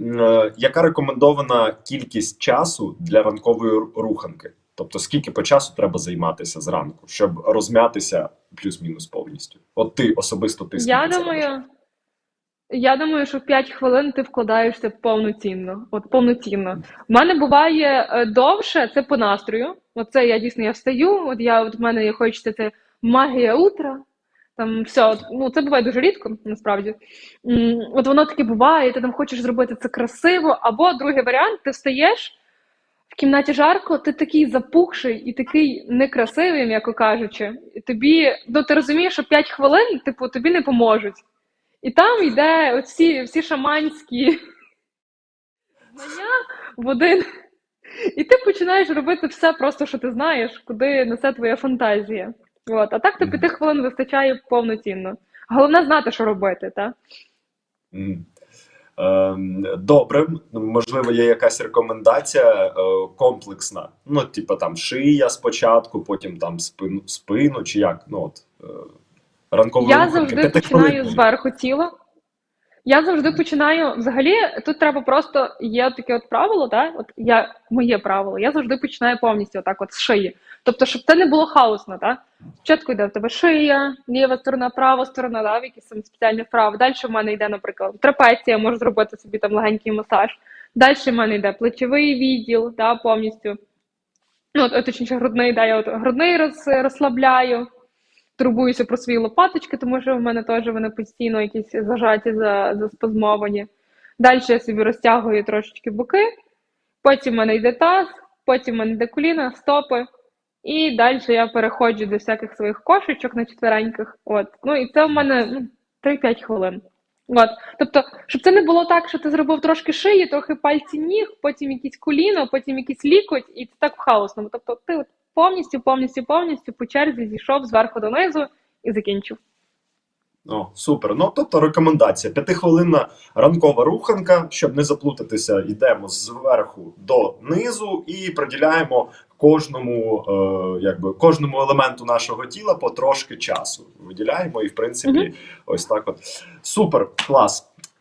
е, яка рекомендована кількість часу для ранкової руханки? Тобто, скільки по часу треба займатися зранку, щоб розм'ятися плюс-мінус повністю? От ти особисто ти Я думаю, я думаю, що 5 хвилин ти вкладаєшся повноцінно. От повноцінно. У мене буває е, довше, це по настрою. Оце я дійсно я встаю. От я от в мене хочеться це магія утра. Там все, ну це буває дуже рідко, насправді. От воно таке буває, ти там хочеш зробити це красиво. Або другий варіант, ти встаєш в кімнаті жарко, ти такий запухший і такий некрасивий, м'яко кажучи. І тобі, ну ти розумієш, що 5 хвилин, типу, тобі не поможуть. І там йде оці всі шаманські знання в один. І ти починаєш робити все просто, що ти знаєш, куди несе твоя фантазія. От. А так то п'яти хвилин вистачає повноцінно. Головне знати, що робити, так? Ем, Добре, можливо, є якась рекомендація е, комплексна. Ну, типу там шия спочатку, потім там спину, спину чи як. Ну, от, ранковий Я завжди починаю зверху тіла. Я завжди починаю. Взагалі, тут треба просто є таке от правило, так? От я моє правило. Я завжди починаю повністю отак, от з шиї. Тобто, щоб це не було хаосно, так? Спочатку йде в тебе шия, ліва сторона, права сторона, да, якісь там спеціальні вправи. Далі в мене йде, наприклад, трапеція, можу зробити собі там легенький масаж. Далі в мене йде плечовий відділ, да, повністю. Ну, от, точніше, грудний, да, я от грудний роз, розслабляю турбуюся про свої лопаточки, тому що в мене теж вони постійно якісь зажаті, за, заспазмовані. Далі я собі розтягую трошечки боки, потім в мене йде таз, потім в мене йде коліна, стопи. І далі я переходжу до всяких своїх кошечок на четвереньких. От. Ну і це в мене ну, 3-5 хвилин. От. Тобто, щоб це не було так, що ти зробив трошки шиї, трохи пальці ніг, потім якісь коліно, потім якийсь лікоть, і це так в хаосному. Тобто ти от повністю, повністю, повністю по черзі зійшов зверху донизу і закінчив. О, супер. Ну, тобто рекомендація. П'ятихвилинна ранкова руханка, щоб не заплутатися, йдемо зверху до низу і приділяємо кожному, е, якби, кожному елементу нашого тіла по трошки часу. Виділяємо і, в принципі, Мгм. ось так от. Супер, клас.